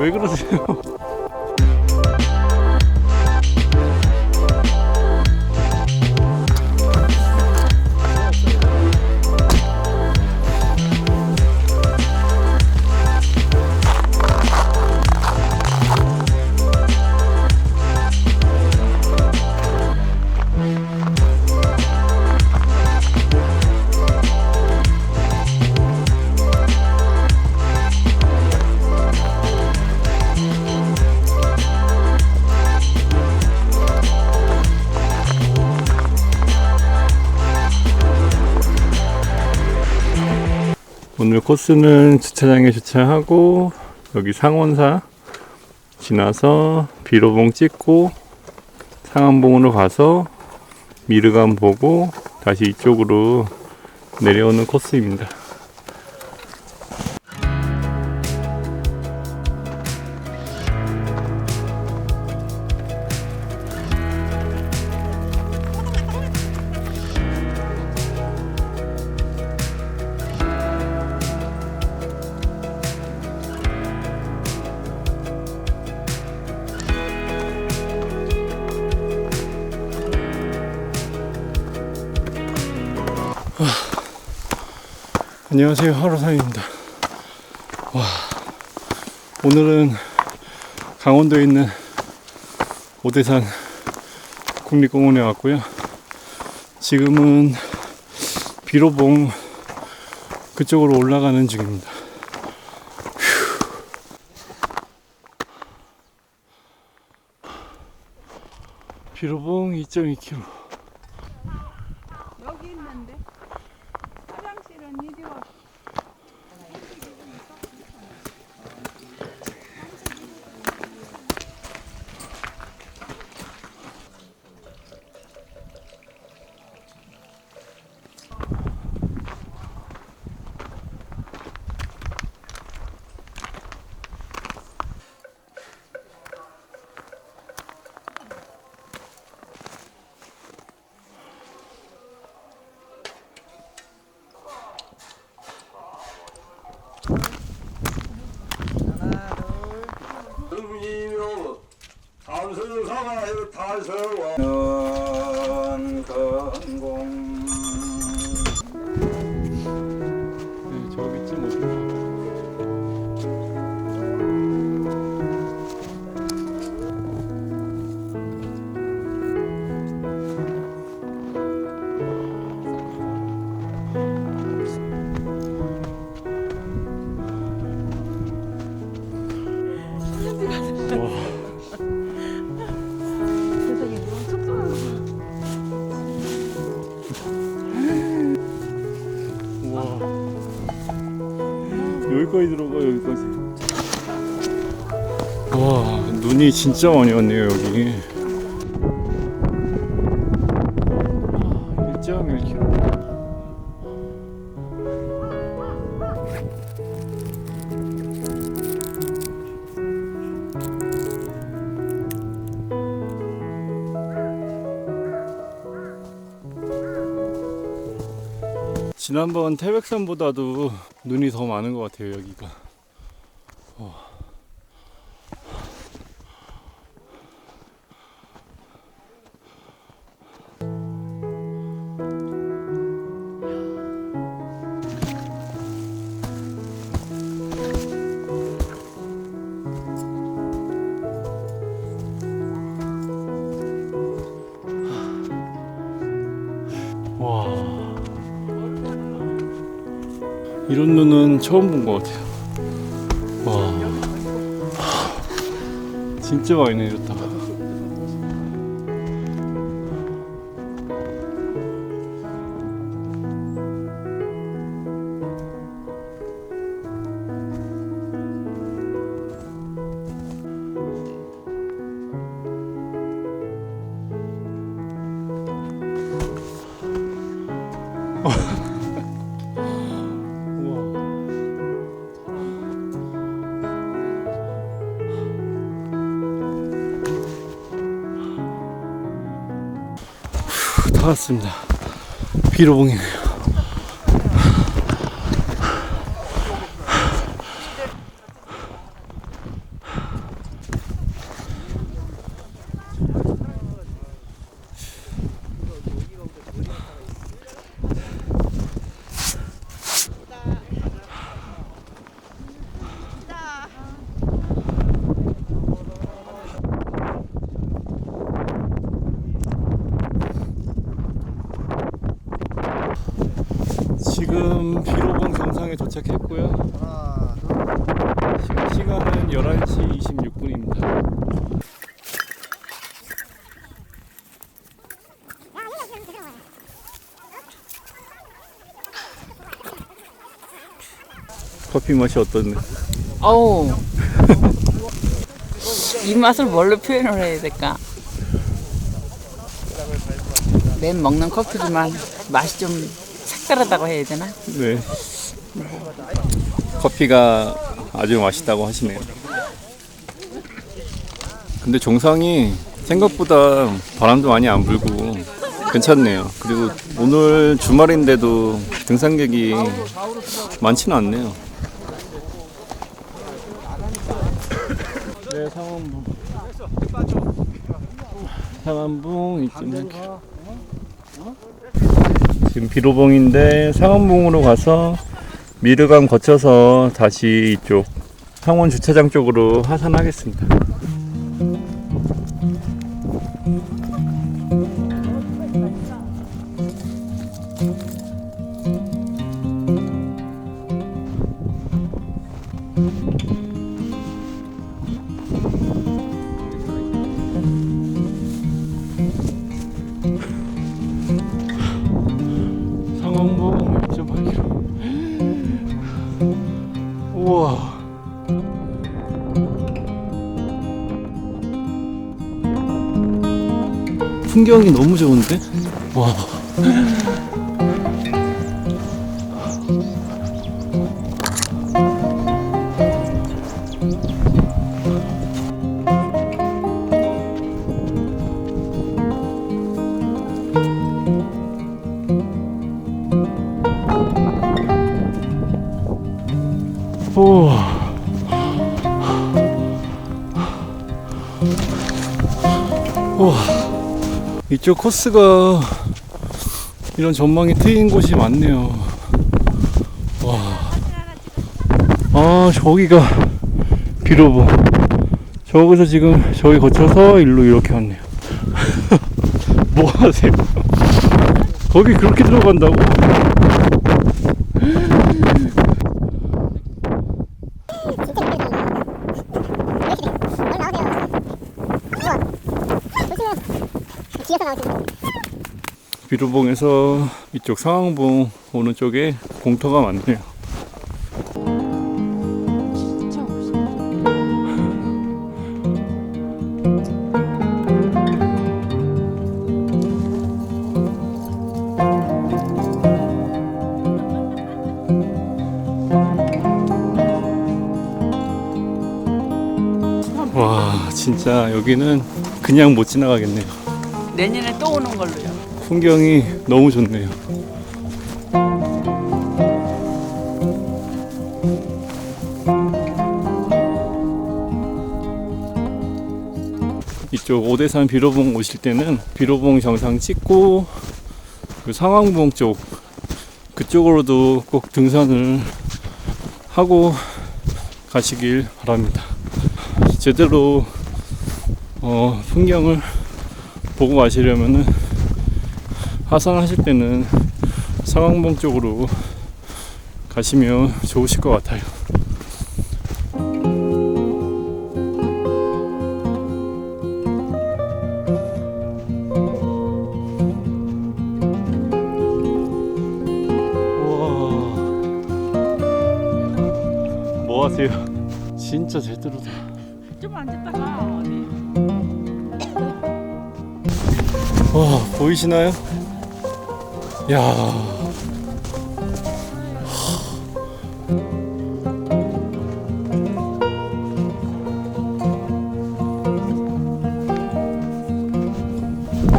왜 그러세요? 코스는 주차장에 주차하고 여기 상원사 지나서 비로봉 찍고 상암봉으로 가서 미르감 보고 다시 이쪽으로 내려오는 코스입니다. 안녕하세요. 하루산입니다. 와 오늘은 강원도에 있는 오대산 국립공원에 왔고요. 지금은 비로봉 그쪽으로 올라가는 중입니다. 휴. 비로봉 2.2km 승이요 삼성사가 달성와 건공 여기까지 들어가 여기까지. 와 눈이 진짜 많이 왔네요 여기 지난번 태백산보다도 눈이 더 많은 것 같아요 여기가 어. 와 이런 눈은 처음 본 것 같아요. 와, 진짜 많이 내렸다. 왔습니다. 비로봉이네요. 지금 비로봉 정상에 도착했고요. 지금 시간 은 11시 26분입니다. 커피 맛이 어떻네? 어우. 이 맛을 뭘로 표현을 해야 될까? 맨 먹는 커피지만 맛이 좀 색다르다고 해야 되나? 네. 커피가 아주 맛있다고 하시네요. 근데 정상이 생각보다 바람도 많이 안 불고 괜찮네요. 그리고 오늘 주말인데도 등산객이 많지는 않네요. 네, 상암봉. 상암봉 이쯤. 지금 비로봉인데 상암봉으로 가서 미르강 거쳐서 다시 이쪽 상원 주차장 쪽으로 하산하겠습니다. 풍경이 너무 좋은데? 와. 이쪽 코스가 이런 전망이 트인 곳이 많네요. 와. 아, 저기가 비로보. 저기서 지금 저기 거쳐서 일로 이렇게 왔네요. 뭐 하세요? 거기 그렇게 들어간다고? 뒤에서 나오시는 비로봉에서 이쪽 상황봉 오는 쪽에 공터가 많네요. 와, 진짜 여기는 그냥 못 지나가겠네요. 내년에 또 오는 걸로요. 풍경이 너무 좋네요. 이쪽 오대산 비로봉 오실 때는 비로봉 정상 찍고 그 상황봉 쪽 그쪽으로도 꼭 등산을 하고 가시길 바랍니다. 제대로 어, 풍경을 보고 가시려면은 하산하실 때는 상황봉 쪽으로 가시면 좋으실 것 같아요. 뭐 하세요? 진짜 제대로다. 좀 앉았다가 와 보이시나요? 야.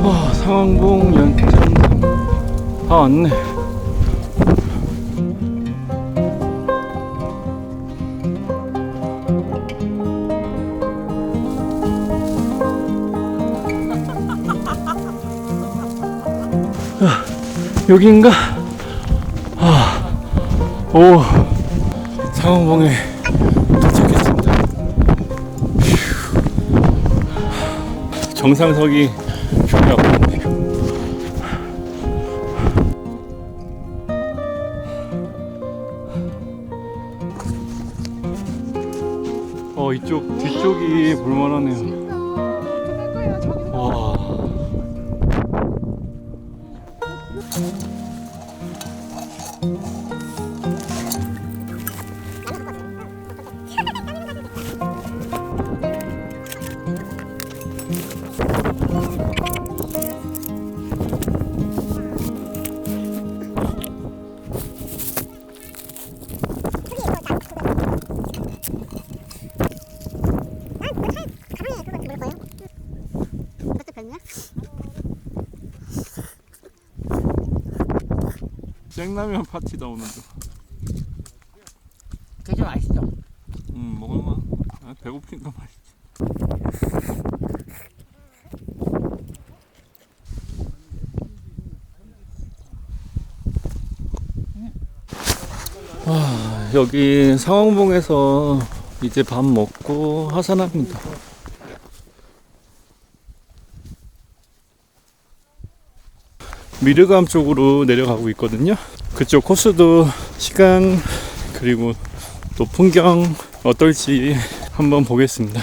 와 상황봉 연장 다 왔네 여기인가? 아, 오, 상원봉에 도착했습니다. 정상석이 중요하고 어 이쪽 뒤쪽이 볼만하네요. 생라면 파티다 오늘도. 되게 맛있어. 음 먹을만. 아, 배고프니까 맛있지. 아, 여기 상황봉에서 이제 밥 먹고 하산합니다. 미르감 쪽으로 내려가고 있거든요. 그쪽 코스도 시간 그리고 또 풍경 어떨지 한번 보겠습니다.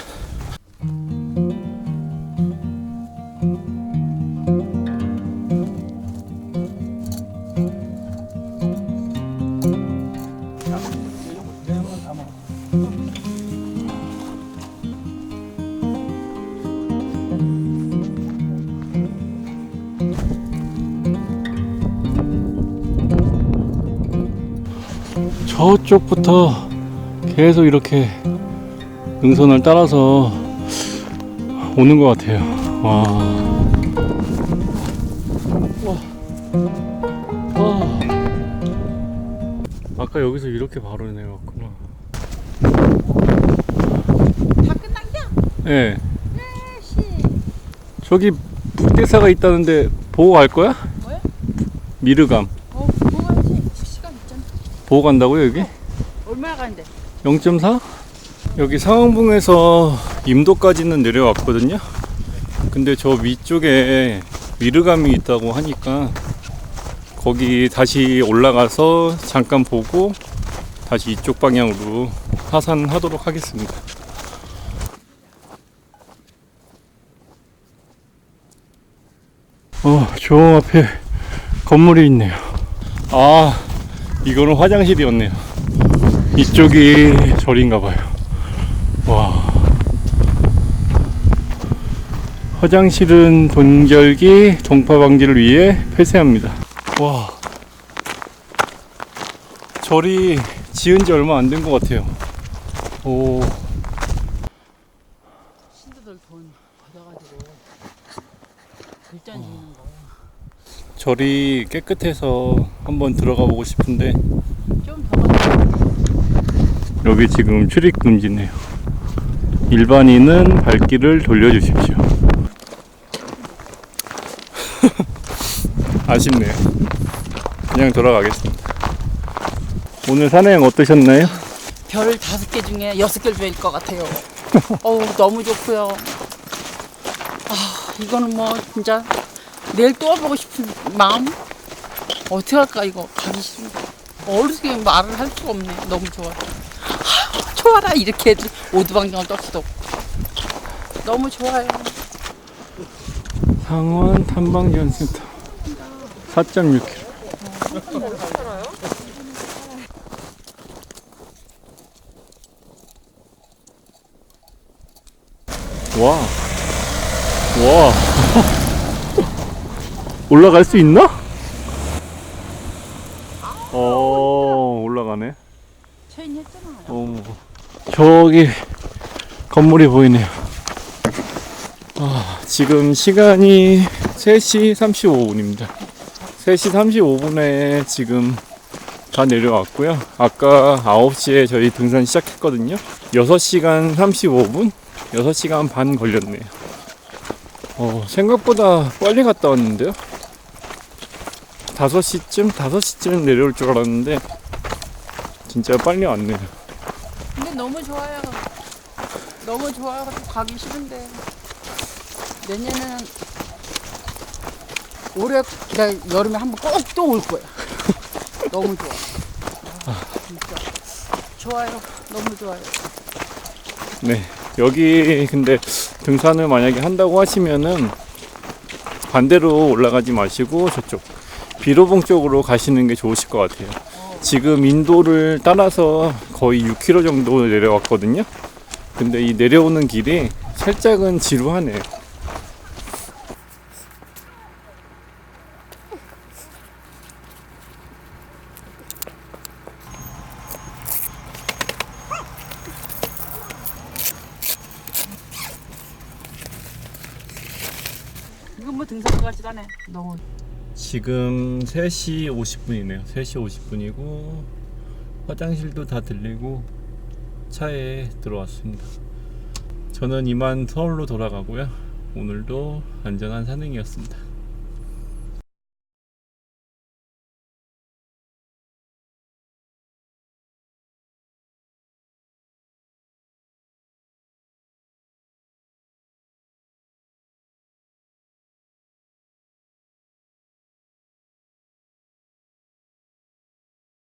저쪽부터 계속 이렇게 능선을 따라서 오는 것 같아요. 와. 와. 와. 아까 여기서 이렇게 바로 내려왔구나. 다 끝난겨? 예. 저기 북대사가 있다는데 보고 갈 거야? 뭐야? 미르감. 어, 먹어야지. 시간 있잖아. 보고 간다고요, 여기? 얼마나 가는데? 0.4? 여기 상황봉에서 임도까지는 내려왔거든요. 근데 저 위쪽에 미르감이 있다고 하니까 거기 다시 올라가서 잠깐 보고 다시 이쪽 방향으로 하산하도록 하겠습니다. 어, 저 앞에 건물이 있네요. 아, 이거는 화장실이었네요. 이쪽이 절인가 봐요. 와. 화장실은 동결기 동파 방지를 위해 폐쇄합니다. 와. 절이 지은 지 얼마 안 된 것 같아요. 오. 신도들 돈 받아가지고 글전 짓는 거. 절이 깨끗해서 한번 들어가 보고 싶은데. 여기 지금 출입 금지네요. 일반인은 발길을 돌려주십시오. 아쉽네요. 그냥 돌아가겠습니다. 오늘 산행 어떠셨나요? 별 다섯 개 중에 여섯 개를 뵐 것 같아요. 어우 너무 좋고요. 아 이거는 뭐 진짜 내일 또 와보고 싶은 마음. 어떻게 할까 이거 가기 싫은데. 어떻게 말을 할 수가 없네. 너무 좋아. 아, 좋아라 이렇게 해도 오두방정을 떨 수도 없고. 너무 좋아요. 상원 탐방지원센터 4.6km. 와. 와. 올라갈 수 있나? 어, 올라가네. 체인 했잖아. 어머. 저기 건물이 보이네요. 아, 지금 시간이 3시 35분입니다. 3시 35분에 지금 다 내려왔고요. 아까 9시에 저희 등산 시작했거든요. 6시간 35분? 6시간 반 걸렸네요. 어, 생각보다 빨리 갔다 왔는데요. 5시쯤? 5시쯤 내려올 줄 알았는데 진짜 빨리 왔네요. 근데 너무 좋아요. 너무 좋아요. 가기 싫은데 내년에는 올해 나 여름에 한 번 꼭 또 올 거야. 너무 좋아. 아, 진짜 좋아요. 너무 좋아요. 네, 여기 근데 등산을 만약에 한다고 하시면은 반대로 올라가지 마시고 저쪽 비로봉 쪽으로 가시는 게 좋으실 것 같아요. 지금 인도를 따라서 거의 6km 정도 내려왔거든요. 근데 이 내려오는 길이 살짝은 지루하네요. 이건 뭐 등산 같지도 않네. 너무 지금 3시 50분이네요. 3시 50분이고 화장실도 다 들리고 차에 들어왔습니다. 저는 이만 서울로 돌아가고요. 오늘도 안전한 산행이었습니다.